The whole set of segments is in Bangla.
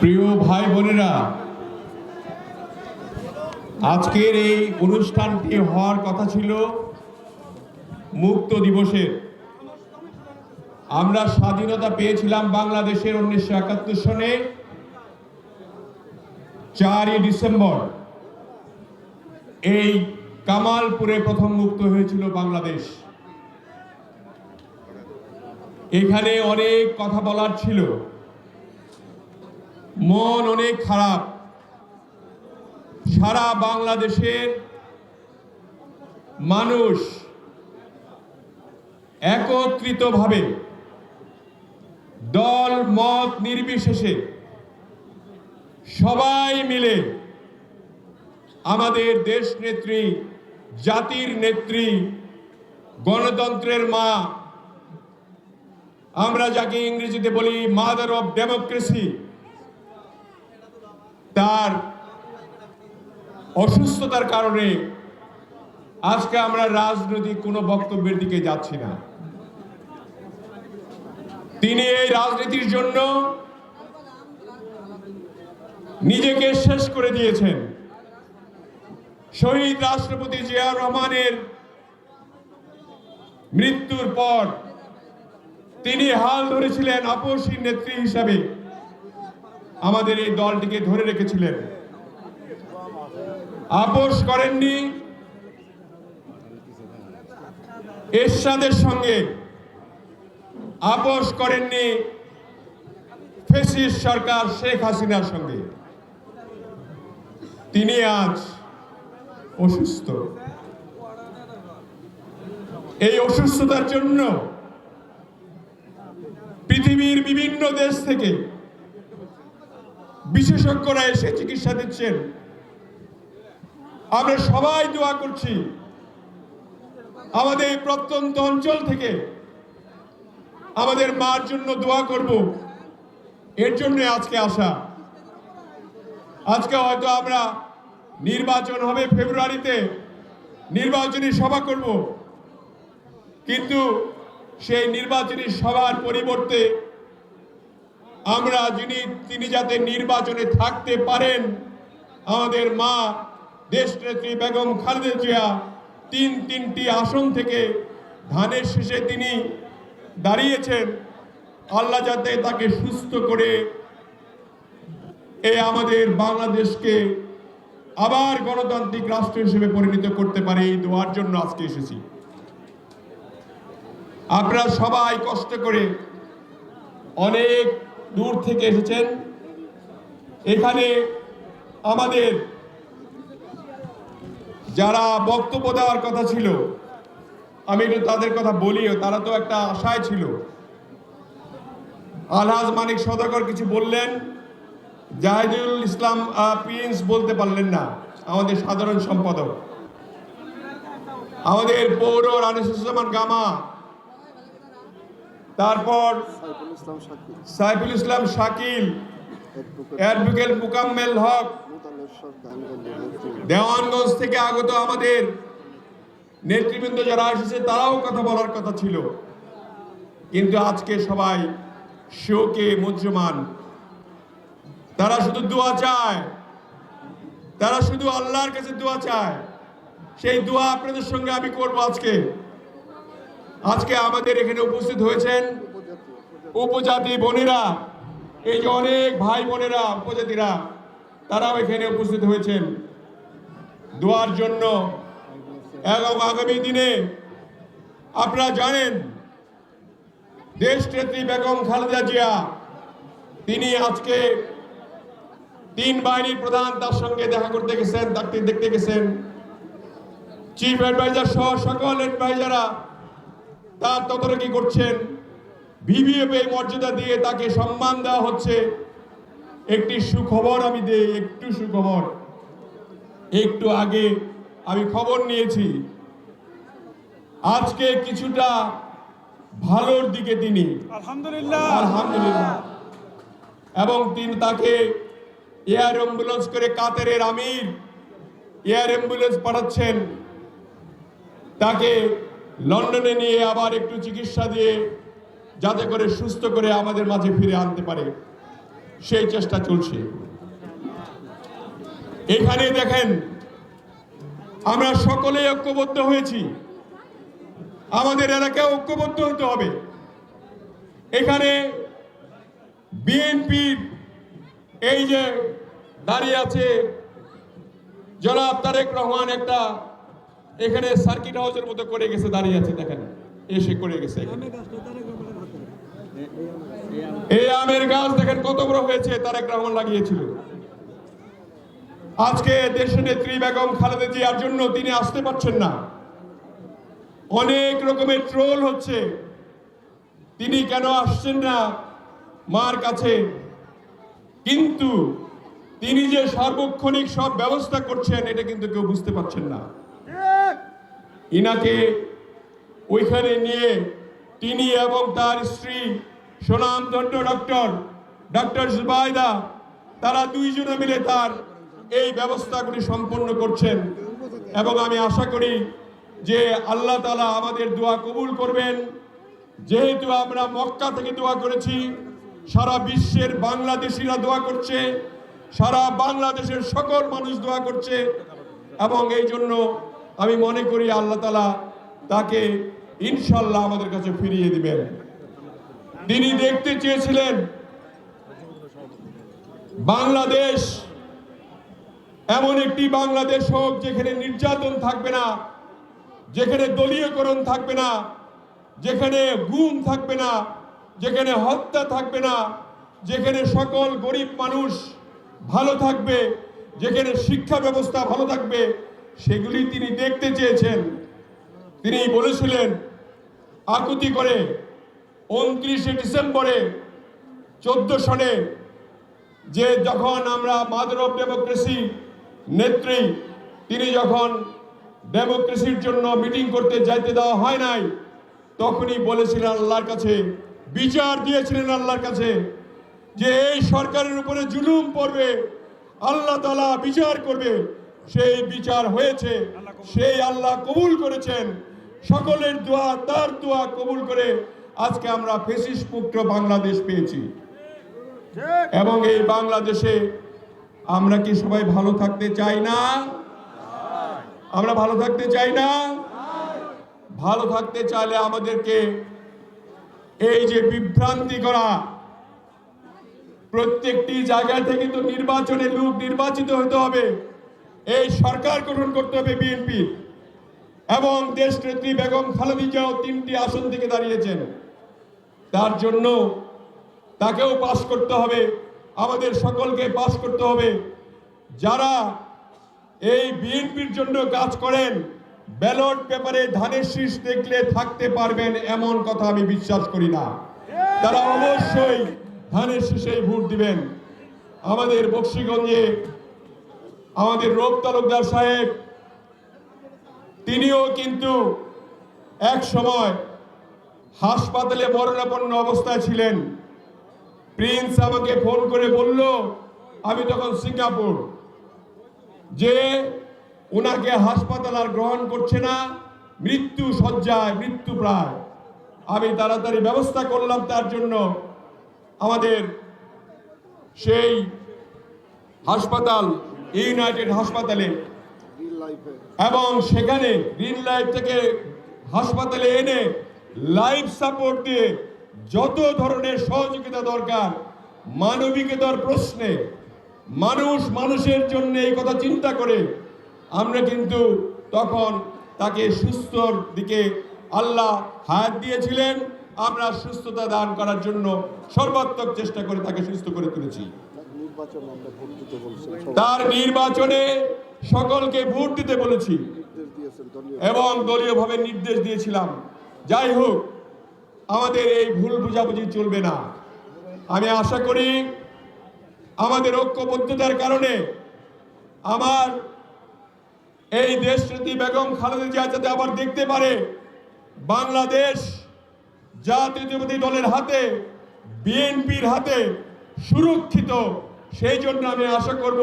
প্রিয় ভাই বোনেরা, আজকের এই অনুষ্ঠানটি হওয়ার কথা ছিল মুক্ত দিবসের। আমরা স্বাধীনতা পেয়েছিলাম বাংলাদেশের উনিশশো একাত্তর সনে, চারই ডিসেম্বর। এই কামালপুরে প্রথম মুক্ত হয়েছিল বাংলাদেশ। এখানে অনেক কথা বলার ছিল। মন অনেক খারাপ। সারা বাংলাদেশের মানুষ একত্রিতভাবে দল, মত নির্বিশেষে সবাই মিলে আমাদের দেশ নেত্রী, জাতির নেত্রী, গণতন্ত্রের মা, আমরা যাকে ইংরেজিতে বলি মাদার অফ ডেমোক্রেসি তার অসুস্থতার কারণে আজকে আমরা রাজনৈতিক কোনো বক্তব্যের দিকে যাচ্ছি না। তিনি এই রাজনীতির জন্য নিজেকে শেষ করে দিয়েছেন। শহীদ রাষ্ট্রপতি জিয়া রহমানের মৃত্যুর পর তিনি হাল ধরেছিলেন আপসী নেত্রী হিসাবে। আমাদের এই দলটিকে ধরে রেখেছিলেন। আপোষ করেননি এরশাদের সঙ্গে। আপোষ করেননি ফেসিস সরকার শেখ হাসিনার সঙ্গে। তিনি আজ অসুস্থ। এই অসুস্থতার জন্য পৃথিবীর বিভিন্ন দেশ থেকে বিশেষজ্ঞরা এসে চিকিৎসা দিচ্ছেন। আমরা সবাই দোয়া করছি। আমাদের প্রত্যন্ত অঞ্চল থেকে আমাদের মার জন্য দোয়া করব। এর জন্য আজকে আসা। আজকে হয়তো আমরা নির্বাচন হবে ফেব্রুয়ারিতে। নির্বাচনী সভা করব। কিন্তু সেই নির্বাচনী সভার পরিবর্তে আমরা যিনি, তিনি যাতে নির্বাচনে থাকতে পারেন, আমাদের মা দেশ দেশনেত্রী বেগম খালেদা জিয়া তিন তিনটি আসন থেকে ধানের শেষে তিনি দাঁড়িয়েছেন। আল্লাহ যাতে তাকে সুস্থ করে এ আমাদের বাংলাদেশকে আবার গণতান্ত্রিক রাষ্ট্র হিসেবে পরিণত করতে পারে, এই দোয়ার জন্য আজকে এসেছি। আপনারা সবাই কষ্ট করে অনেক দূর থেকে এসেছেন। এখানে আমাদের যারা বক্তব্য দেওয়ার কথা ছিল, আমি একটু তাদের কথা বলিও, তারা তো একটা আশায় ছিল। আলহাজ মানিক সদাগর কিছু বললেন, জাহিদুল ইসলাম প্রিন্স বলতে পারলেন না, আমাদের সাধারণ সম্পাদক। আমাদের পৌর রানিসুজ্জামান গামা তারপর সাইফুল ইসলাম শাকিল। অ্যাডভোকেট মুকাম্মেল হক। দেওয়ানগঞ্জ থেকে আগত আমাদের নেতৃবৃন্দ যারা এসেছে তারাও কথা বলার কথা ছিল। কিন্তু আজকে সবাই শোকে মুজ্জমান তারা শুধু দোয়া চায়। তারা শুধু আল্লাহর কাছে দোয়া চায়। সেই দোয়া আপনাদের সঙ্গে আমি করব আজকে। আজকে আমাদের এখানে উপস্থিত হয়েছেন উপজাতি বোনেরা, এই যে অনেক ভাই বোনেরা, উপজাতিরা, তারাও এখানে উপস্থিত হয়েছেন। দোয়ার জন্য এবং আগামী দিনে আপনারা জানেন দেশ নেত্রী বেগম খালেদা জিয়া, তিনি আজকে তিন বাহিনীর প্রধান, তার সঙ্গে দেখা করতে গেছেন তাকে দেখতে গেছেন। চিফ অ্যাডভাইজার সহ সকল অ্যাডভাইজাররা তার তদারকি করছেন। ভিভিএফ এই মর্যাদা দিয়ে তাকে সম্মান দেওয়া হচ্ছে। একটি সুখবর আমি দেই একটু সুখবর। একটু আগে আমি খবর নিয়েছি। আজকে কিছুটা ভালোর দিকে তিনি। আলহামদুলিল্লাহ। আলহামদুলিল্লাহ। এবং তিনি তাকে এয়ার অ্যাম্বুলেন্স করে কাতারের আমির এয়ার অ্যাম্বুলেন্স পাঠাচ্ছেন। তাকে লন্ডনে নিয়ে আবার একটু চিকিৎসা দিয়ে যাতে করে সুস্থ করে আমাদের মাঝে ফিরে আনতে পারে, সেই চেষ্টা চলছে। এখানে দেখেন, আমরা সকলে ঐক্যবদ্ধ হয়েছি। আমাদের এলাকায় ঐক্যবদ্ধ হতে হবে। এখানে বিএনপির এই যে দাঁড়িয়ে আছে, জনাব তারেক রহমান একটা এখানে সার্কিট হাউসের মতো করে গেছে দাঁড়িয়ে আছে দেখেন। এসে করে গেছে এই আমের গাছ দেখেন কত বড় হয়েছে তারেক রহমান লাগিয়েছিল। আজকে দেশের নেত্রী বেগম খালেদা জিয়ার জন্য তিনি আসতে পারছেন না। অনেক রকমের ট্রোল হচ্ছে। তিনি কেন আসছেন না মার কাছে? কিন্তু তিনি যে সার্বক্ষণিক সব ব্যবস্থা করছেন এটা কিন্তু কেউ বুঝতে পারছেন না। ইনাকে ওইখানে নিয়ে তিনি এবং তার স্ত্রী সুনামধন্য ডক্টর ডক্টর জুবাইদা তারা দুইজনে মিলে তার এই ব্যবস্থাগুলি সম্পন্ন করছেন। এবং আমি আশা করি যে আল্লাহ তালা আমাদের দোয়া কবুল করবেন। যেহেতু আমরা মক্কা থেকে দোয়া করেছি, সারা বিশ্বের বাংলাদেশিরা দোয়া করছে, সারা বাংলাদেশের সকল মানুষ দোয়া করছে, এবং এই জন্য আমি মনে করি আল্লাহ তালা তাকে ইনশাল্লাহ আমাদের কাছে ফিরিয়ে দিবেন। তিনি দেখতে চেয়েছিলেন বাংলাদেশ এমন একটি বাংলাদেশ হোক যেখানে নির্যাতন থাকবে না, যেখানে দলীয়করণ থাকবে না, যেখানে গুম থাকবে না, যেখানে হত্যা থাকবে না, যেখানে সকল গরিব মানুষ ভালো থাকবে, যেখানে শিক্ষা ব্যবস্থা ভালো থাকবে সেগুলি তিনি দেখতে চেয়েছেন। তিনি বলেছিলেন, আকুতি করে উনত্রিশে ডিসেম্বরে চোদ্দ সনে যে যখন আমরা মাদার অফ ডেমোক্রেসি নেত্রী, তিনি যখন ডেমোক্রেসির জন্য মিটিং করতে যাইতে দেওয়া হয় নাই, তখনই বলেছিলেন আল্লাহর কাছে, বিচার দিয়েছিলেন আল্লাহর কাছে যে এই সরকারের উপরে জুলুম পড়বে, আল্লাহ তালা বিচার করবে। সেই বিচার হয়েছে, সেই আল্লাহ কবুল করেছেন। সকলের দোয়া, তার দোয়া কবুল করে আজকে আমরা ফেসিস মুক্ত বাংলাদেশ পেয়েছি। এবং এই বাংলাদেশে আমরা কি সবাই ভালো থাকতে চাই না? আমরা ভালো থাকতে চাই না? ভালো থাকতে চাইলে আমাদেরকে এই যে বিভ্রান্তি করা, প্রত্যেকটি জায়গা থেকে তো নির্বাচনে লোক নির্বাচিত হতে হবে। এই সরকার গঠন করতে হবে বিএনপি। এবং দেশ নেত্রী বেগম খালেদা জিয়াও তিনটি আসন থেকে দাঁড়িয়েছেন। তার জন্য তাকেও পাশ করতে হবে। আমাদের সকলকে পাশ করতে হবে। যারা এই বিএনপির জন্য কাজ করেন, ব্যালট পেপারে ধানের শীষ দেখলে থাকতে পারবেন এমন কথা আমি বিশ্বাস করি না। তারা অবশ্যই ধানের শীষেই ভোট দিবেন। আমাদের বক্সিগঞ্জে আমাদের রোগ তালুকদার সাহেব, তিনিও কিন্তু এক সময় হাসপাতালে মরণাপন্ন অবস্থায় ছিলেন। প্রিন্স আমাকে ফোন করে বলল, আমি তখন সিঙ্গাপুর। যে ওনাকে হাসপাতাল আর গ্রহণ করছে না, মৃত্যু সজ্জায় মৃত্যু প্রায়। আমি তাড়াতাড়ি ব্যবস্থা করলাম তার জন্য। আমাদের সেই হাসপাতাল ইউনাইটেড হাসপাতালে। এবং সেখানে গ্রিন লাইফ থেকে হাসপাতালে এনে লাইফ সাপোর্ট দিয়ে যত ধরনের সহযোগিতা দরকার মানবিকতার প্রশ্নে মানুষ মানুষের জন্য এই কথা চিন্তা করে আমরা কিন্তু তখন তাকে সুস্থর দিকে আল্লাহ হায়াত দিয়েছিলেন। আমরা সুস্থতা দান করার জন্য সর্বাত্মক চেষ্টা করে তাকে সুস্থ করে তুলেছি। তার নির্বাচনে সকলকে ভোট দিতে বলেছি এবং দলীয়ভাবে নির্দেশ দিয়েছিলাম। যাই হোক আমাদের এই ভুল বুঝাবুঝি চলবে না। আমি আশা করি আমাদের ঐক্যবদ্ধতার কারণে আমার এই দেশনীতি বেগম খালেদা জিয়া যাতে আবার দেখতে পারে বাংলাদেশ জাতীয়তাবাদী দলের হাতে বিএনপির হাতে সুরক্ষিত সেই জন্য আমি আশা করব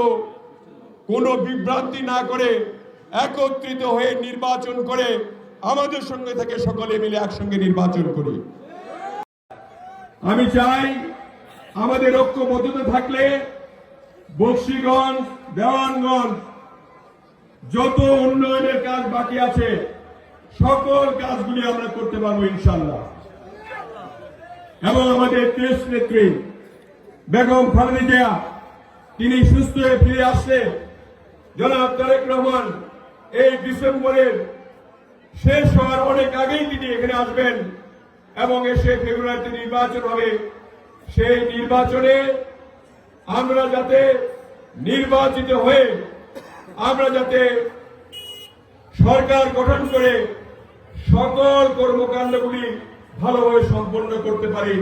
কোনো বিভ্রান্তি না করে একত্রিত হয়ে নির্বাচন করে আমাদের সঙ্গে থেকে সকলে মিলে একসঙ্গে নির্বাচন করি। আমি চাই আমাদের ঐক্যবদ্ধতা থাকলে বক্সিগঞ্জ, দেওয়ানগঞ্জ যত উন্নয়নের কাজ বাকি আছে, সকল কাজগুলি আমরা করতে পারব ইনশাল্লাহ এবং আমাদের দেশ নেত্রী, বেগম খালেদা তিনি সুস্থ হয়ে ফিরে আসছে জনাব তারেক রহমান, এই ডিসেম্বরের শেষ হওয়ার অনেক আগেই তিনি এখানে আসবেন এবং এসে ফেব্রুয়ারিতে নির্বাচন হবে। সেই নির্বাচনে আমরা যাতে নির্বাচিত হয়ে, আমরা যাতে সরকার গঠন করে সকল কর্মকাণ্ডগুলি ভালোভাবে সম্পন্ন করতে পারি,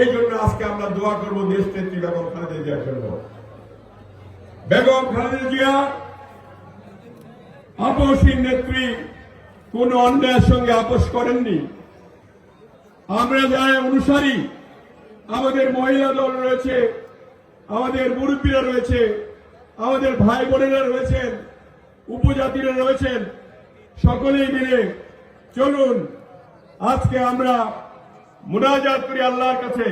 এই জন্য আজকে আমরা দোয়া করব দেশ নেত্রী বেগম খালেদা জিয়ার জন্য। বেগম খালেদা জিয়া আপসীর নেত্রী, কোন অন্যায়ের সঙ্গে আপোষ করেননি। আমরা যারা অনুসারী, আমাদের মহিলা দল রয়েছে, আমাদের মুরব্বীরা রয়েছে, আমাদের ভাই বোনেরা রয়েছেন, উপজাতিরা রয়েছেন, সকলেই মিলে চলুন, আজকে আমরা মুনাজাত করি আল্লাহর কাছে।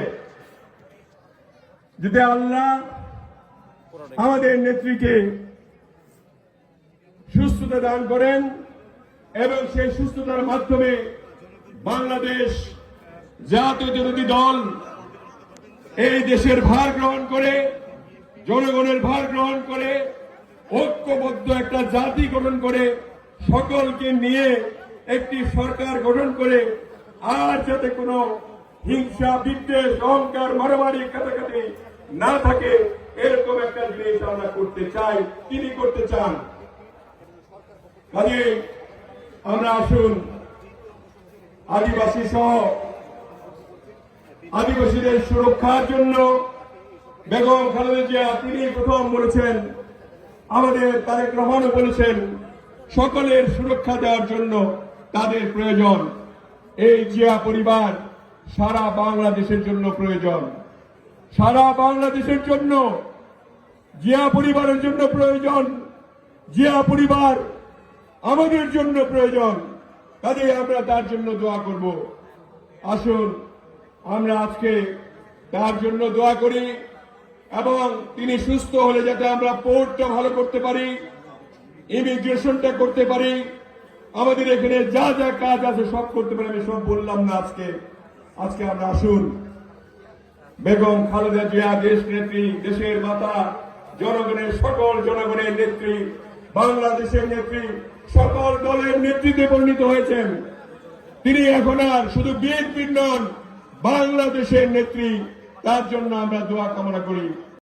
যদি আল্লাহ আমাদের নেত্রীকে সুস্থতা দান করেন এবং সেই সুস্থতার মাধ্যমে বাংলাদেশ জাতীয় বিরোধী দল এই দেশের ভার গ্রহণ করে, জনগণের ভার গ্রহণ করে, ঐক্যবদ্ধ একটা জাতি গঠন করে, সকলকে নিয়ে একটি সরকার গঠন করে, আর যাতে কোনো হিংসা, বিদ্বেষ, অহংকার, মারামারি, কাটাকাটি না থাকে এরকম একটা জিনিস আমরা করতে চাই। তিনি করতে চান। আমরা আসুন, আদিবাসী সহ আদিবাসীদের সুরক্ষার জন্য বেগম খালেদা জিয়া তিনি প্রথম বলেছেন, আমাদের তারেক রহমানও বলেছেন, সকলের সুরক্ষা দেওয়ার জন্য তাদের প্রয়োজন। এই জিয়া পরিবার সারা বাংলাদেশের জন্য প্রয়োজন। সারা বাংলাদেশের জন্য জিয়া পরিবারের জন্য প্রয়োজন, জিয়া পরিবার আমাদের জন্য প্রয়োজন। কাজে আমরা তার জন্য দোয়া করব। আসুন, আমরা আজকে তার জন্য দোয়া করি এবং তিনি সুস্থ হলে যাতে আমরা পোর্টটা ভালো করতে পারি, ইমিগ্রেশনটা করতে পারি। আমাদের এখানে যা যা কাজ আছে সব করতে পারি, আমি সব বললাম না আজকে। আজকে আমরা আসুন। বেগম খালেদা জিয়া দেশ নেত্রী, দেশের মাতা, জনগণের সকল জনগণের নেত্রী, বাংলাদেশের নেত্রী, সকল দলের নেতৃত্বে পরিণত হয়েছেন। তিনি এখন আর শুধু বিএনপির নন, বাংলাদেশের নেত্রী। তার জন্য আমরা দোয়া কামনা করি।